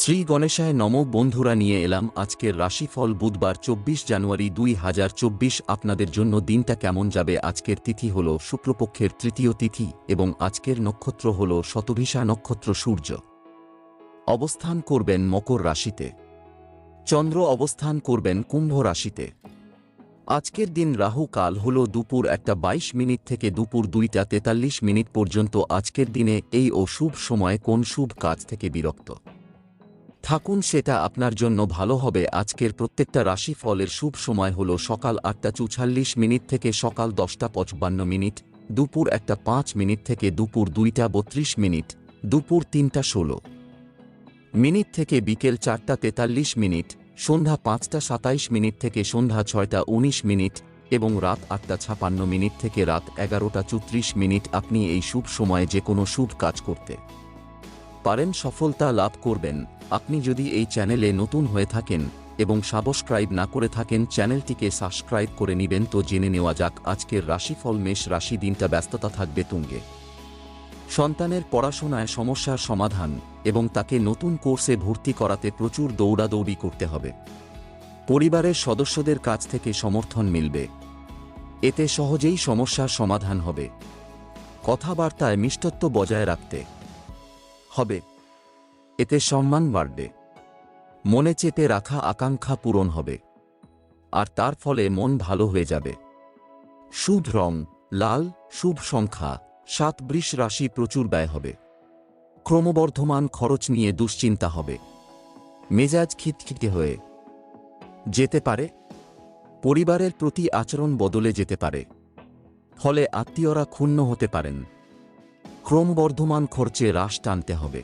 শ্রী গণেশায় নম বন্ধুরা নিয়ে এলাম আজকের রাশিফল বুধবার চব্বিশ জানুয়ারি দুই হাজার চব্বিশ। আপনাদের জন্য দিনটা কেমন যাবে? আজকের তিথি হল শুক্লপক্ষের তৃতীয় তিথি এবং আজকের নক্ষত্র হল শতভিষা নক্ষত্র সূর্য। অবস্থান করবেন মকর রাশিতে। চন্দ্র অবস্থান করবেন কুম্ভ রাশিতে। আজকের দিন রাহু কাল হল দুপুর একটা বাইশ মিনিট থেকে দুপুর দুইটা তেতাল্লিশ মিনিট পর্যন্ত আজকের দিনে এই অশুভ সময়ে কোন শুভ কাজ থেকে বিরক্ত? থাকুন, সেটা আপনার জন্য ভালো হবে। আজকের প্রত্যেকটা রাশি ফলের শুভ সময় হল সকাল আটটা চুচাল্লিশ মিনিট থেকে সকাল দশটা পঁচপান্ন মিনিট, দুপুর একটা পাঁচ মিনিট থেকে দুপুর দুইটা বত্রিশ মিনিট, দুপুর তিনটা ষোলো মিনিট থেকে বিকেল চারটা তেতাল্লিশ মিনিট, সন্ধ্যা পাঁচটা সাতাইশ মিনিট থেকে সন্ধ্যা ছয়টা উনিশ মিনিট এবং রাত আটটা ছাপান্ন মিনিট থেকে রাত এগারোটা চৌত্রিশ মিনিট আপনি এই শুভ সময়ে যে কোনো শুভ কাজ করতে পারেন, সফলতা লাভ করবেন। আপনি যদি এই চ্যানেলে নতুন হয়ে থাকেন এবং সাবস্ক্রাইব না করে থাকেন, চ্যানেলটিকে সাবস্ক্রাইব করে নিবেন। তো জেনে নেওয়া যাক, আজকের রাশিফল, মেষ রাশি দিনটা ব্যস্ততা থাকবে তুঙ্গে। সন্তানের পড়াশোনায় সমস্যার সমাধান এবং তাকে নতুন কোর্সে ভর্তি করাতে প্রচুর দৌড়াদৌড়ি করতে হবে। পরিবারের সদস্যদের কাছ থেকে সমর্থন মিলবে। এতে সহজেই সমস্যার সমাধান হবে। কথাবার্তায় মিষ্টত্ব বজায় রাখতে হবে। এতে সম্মান বাড়বে। মনে চেপে রাখা আকাঙ্ক্ষা পূরণ হবে। আর তার ফলে মন ভালো হয়ে যাবে। শুভ রং, লাল, শুভ সংখ্যা, সাত বৃষ রাশি প্রচুর ব্যয় হবে। ক্রমবর্ধমান খরচ নিয়ে দুশ্চিন্তা হবে। মেজাজ খিটখিটে হয়ে যেতে পারে। পরিবারের প্রতি আচরণ বদলে যেতে পারে। ফলে আত্মীয়রা ক্ষুণ্ণ হতে পারেন। ক্রমবর্ধমান খরচে হ্রাস টানতে হবে।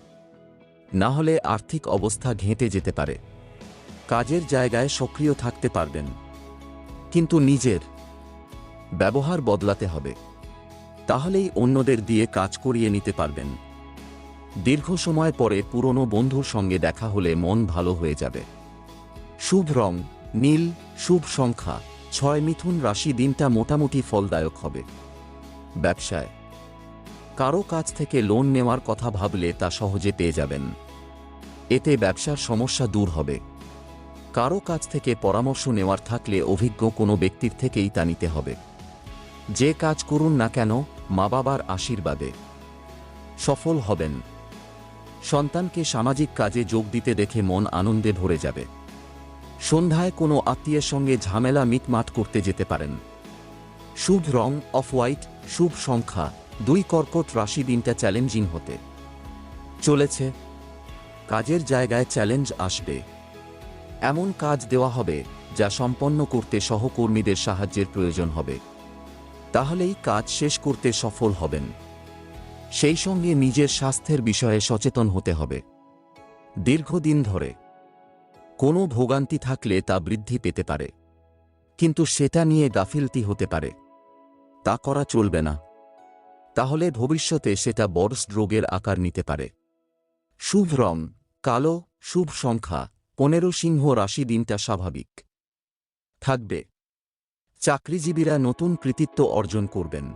না হলে আর্থিক অবস্থা ঘেঁটে যেতে পারে। কাজের জায়গায় সক্রিয় থাকতে পারবেন। কিন্তু নিজের ব্যবহার বদলাতে হবে। তাহলেই অন্যদের দিয়ে কাজ করিয়ে নিতে পারবেন। দীর্ঘ সময় পরে পুরনো বন্ধুর সঙ্গে দেখা হলে মন ভালো হয়ে যাবে। শুভ রং, নীল, শুভ সংখ্যা, ছয় মিথুন রাশি দিনটা মোটামুটি ফলদায়ক হবে। ব্যবসায় কারও কাছ থেকে লোন নেওয়ার কথা ভাবলে তা সহজে পেয়ে যাবেন। এতে ব্যবসার সমস্যা দূর হবে। কারও কাছ থেকে পরামর্শ নেওয়ার থাকলে অভিজ্ঞ কোনো ব্যক্তির থেকেই তা নিতে হবে। যে কাজ করুন না কেন মা বাবার আশীর্বাদে। সফল হবেন। সন্তানকে সামাজিক কাজে যোগ দিতে দেখে মন আনন্দে ভরে যাবে। সন্ধ্যায় কোনো আত্মীয়ের সঙ্গে ঝামেলা মিটমাট করতে যেতে পারেন। শুভ রং, অফ হোয়াইট, শুভ সংখ্যা। দুই কর্কট রাশি দিনটা চ্যালেঞ্জিং হতে। চলেছে। কাজের জায়গায় চ্যালেঞ্জ আসবে। এমন কাজ দেওয়া হবে, যা সম্পন্ন করতে সহকর্মীদের সাহায্যের প্রয়োজন হবে। তাহলেই কাজ শেষ করতে সফল হবেন। সেই সঙ্গে নিজের স্বাস্থ্যের বিষয়ে সচেতন হতে হবে। দীর্ঘদিন ধরে। কোনো ভোগান্তি থাকলে তা বৃদ্ধি পেতে পারে। কিন্তু সেটা নিয়ে গাফিলতি হতে পারে। তা করা চলবে না। তাহলে ভবিষ্যতে সেটা বড় রোগের আকার নিতে পারে। শুভ রং, কালো, শুভ সংখ্যা, পনেরো সিংহ রাশি দিনটা স্বাভাবিক। থাকবে। চাকরিজীবীরা নতুন কৃতিত্ব অর্জন করবেন।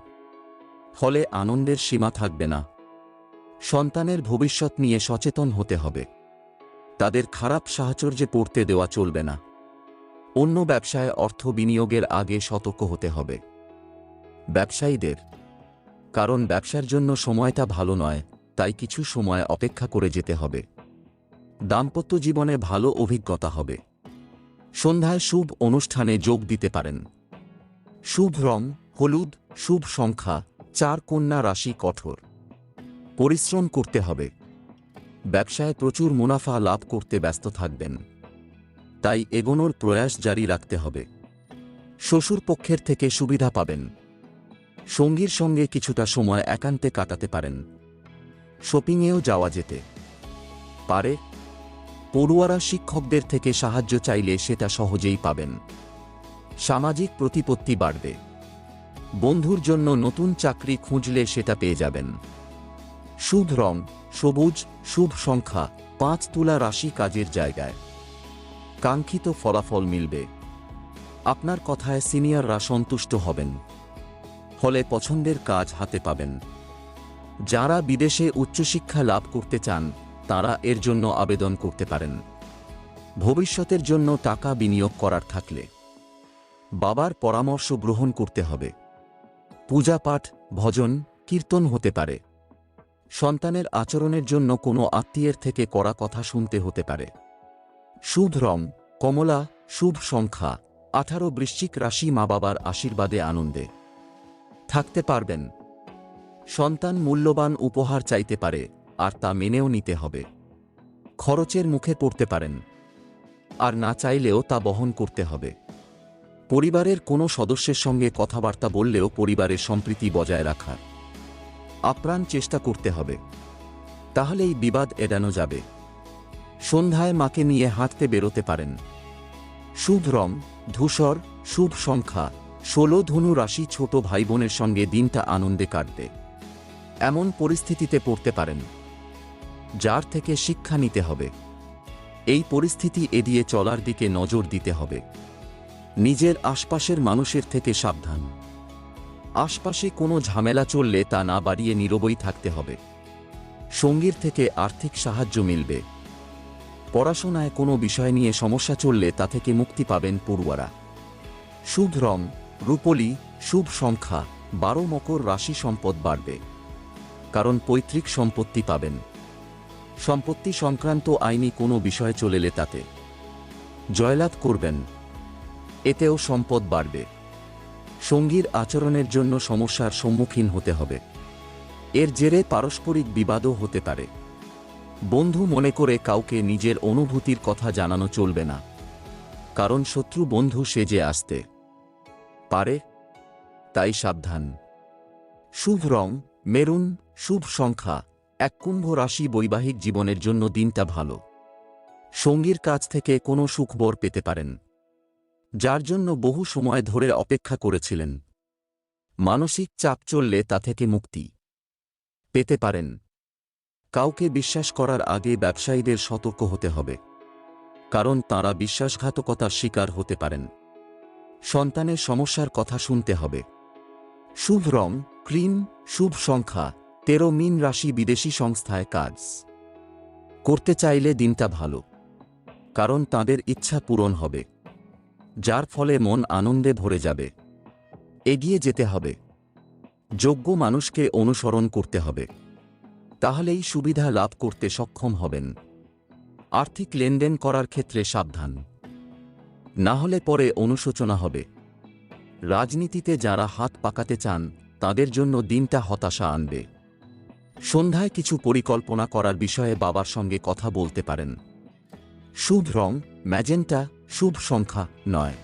ফলে আনন্দের সীমা থাকবে না। সন্তানের ভবিষ্যৎ নিয়ে সচেতন হতে হবে। তাদের খারাপ সাহচর্যে পড়তে দেওয়া চলবে না। অন্য ব্যবসায় অর্থ বিনিয়োগের আগে সতর্ক হতে হবে। ব্যবসায়ীদের কারণ ব্যবসার জন্য সময়টা ভালো নয়, তাই কিছু সময় অপেক্ষা করে যেতে হবে। দাম্পত্য জীবনে ভালো অভিজ্ঞতা হবে। সন্ধ্যায় শুভ অনুষ্ঠানে যোগ দিতে পারেন। শুভ রং, হলুদ, শুভ সংখ্যা, চার কন্যা রাশি কঠোর। পরিশ্রম করতে হবে। ব্যবসায় প্রচুর মুনাফা লাভ করতে ব্যস্ত থাকবেন। তাই এগোনোর প্রয়াস জারি রাখতে হবে। শ্বশুর পক্ষের থেকে সুবিধা পাবেন। সঙ্গীর সঙ্গে কিছুটা সময় একান্তে কাটাতে পারেন। শপিংয়েও যাওয়া যেতে পারে। পড়ুয়ারা শিক্ষকদের থেকে সাহায্য চাইলে সেটা সহজেই পাবেন। সামাজিক প্রতিপত্তি বাড়বে। বন্ধুর জন্য নতুন চাকরি খুঁজলে সেটা পেয়ে যাবেন। শুভ রং, সবুজ, শুভ সংখ্যা, পাঁচ তুলা রাশি কাজের জায়গায়। কাঙ্ক্ষিত ফলাফল মিলবে। আপনার কথায় সিনিয়ররা সন্তুষ্ট হবেন। ফলে পছন্দের কাজ হাতে পাবেন। যারা বিদেশে উচ্চশিক্ষা লাভ করতে চান, তারা এর জন্য আবেদন করতে পারেন। ভবিষ্যতের জন্য টাকা বিনিয়োগ করার থাকলে। বাবার পরামর্শ গ্রহণ করতে হবে। পূজাপাঠ ভজন, কীর্তন হতে পারে। সন্তানের আচরণের জন্য কোনো আত্মীয়ের থেকে করা কথা শুনতে হতে পারে। শুভ রং, কমলা, শুভ সংখ্যা, আঠারো বৃশ্চিক রাশি মা বাবার আশীর্বাদে আনন্দে। থাকতে পারবেন। সন্তান মূল্যবান উপহার চাইতে পারে, আর তা মেনেও নিতে হবে। খরচের মুখে পড়তে পারেন, আর না চাইলেও তা বহন করতে হবে। পরিবারের কোনো সদস্যের সঙ্গে কথাবার্তা বললেও পরিবারের সম্প্রীতি বজায় রাখার আপ্রাণ চেষ্টা করতে হবে। তাহলেই বিবাদ এড়ানো যাবে। সন্ধ্যায় মাকে নিয়ে হাঁটতে বেরোতে পারেন। শুভ রং, ধূসর, শুভ সংখ্যা। ষোলো ধনু রাশি ছোট ভাই বোনের সঙ্গে দিনটা আনন্দে কাটবে। এমন পরিস্থিতিতে পড়তে পারেন। যার থেকে শিক্ষা নিতে হবে। এই পরিস্থিতি এড়িয়ে চলার দিকে নজর দিতে হবে। নিজের আশপাশের মানুষের থেকে সাবধান। আশপাশে কোনো ঝামেলা চললে তা না বাড়িয়ে নীরবই থাকতে হবে। সঙ্গীর থেকে আর্থিক সাহায্য মিলবে। পড়াশোনায় কোনো বিষয় নিয়ে সমস্যা চললে তা থেকে মুক্তি পাবেন পড়ুয়ারা। শুভ রং রূপলি শুভ সংখ্যা, বারো মকর রাশি সম্পদ বাড়বে। কারণ পৈতৃক সম্পত্তি পাবেন। সম্পত্তি সংক্রান্ত আইনি কোনো বিষয় চলেলে তাতে। জয়লাভ করবেন। এতেও সম্পদ বাড়বে। সঙ্গীর আচরণের জন্য সমস্যার সম্মুখীন হতে হবে। এর জেরে পারস্পরিক বিবাদও হতে পারে। বন্ধু মনে করে কাউকে নিজের অনুভূতির কথা জানানো চলবে না। কারণ শত্রু বন্ধু সেজে আসতে। পারে, তাই সাবধান। শুভ রং, মেরুন, শুভ সংখ্যা, এক কুম্ভ রাশি বৈবাহিক জীবনের জন্য দিনটা ভালো। সঙ্গীর কাছ থেকে কোনো সুখবর পেতে পারেন, যার জন্য বহু সময় ধরে অপেক্ষা করেছিলেন। মানসিক চাপ চললে তা থেকে মুক্তি পেতে পারেন। কাউকে বিশ্বাস করার আগে ব্যবসায়ীদের সতর্ক হতে হবে, কারণ তাঁরা বিশ্বাসঘাতকতার শিকার হতে পারেন। সন্তানের সমস্যার কথা শুনতে হবে। শুভ রং, ক্রিম, শুভ সংখ্যা, তেরো মিন রাশি বিদেশি সংস্থায় কাজ। করতে চাইলে দিনটা ভালো। কারণ তাদের ইচ্ছা পূরণ হবে। যার ফলে মন আনন্দে ভরে যাবে। এগিয়ে যেতে হবে। যোগ্য মানুষকে অনুসরণ করতে হবে। তাহলেই সুবিধা লাভ করতে সক্ষম হবেন। আর্থিক লেনদেন করার ক্ষেত্রে সাবধান। না হলে পরে অনুশোচনা হবে। রাজনীতিতে যারা হাত পাকাতে চান, তাদের জন্য দিনটা হতাশা আনবে। সন্ধ্যায় কিছু পরিকল্পনা করার বিষয়ে বাবার সঙ্গে কথা বলতে পারেন। শুভ রং, ম্যাজেন্টা, শুভ সংখ্যা নয়।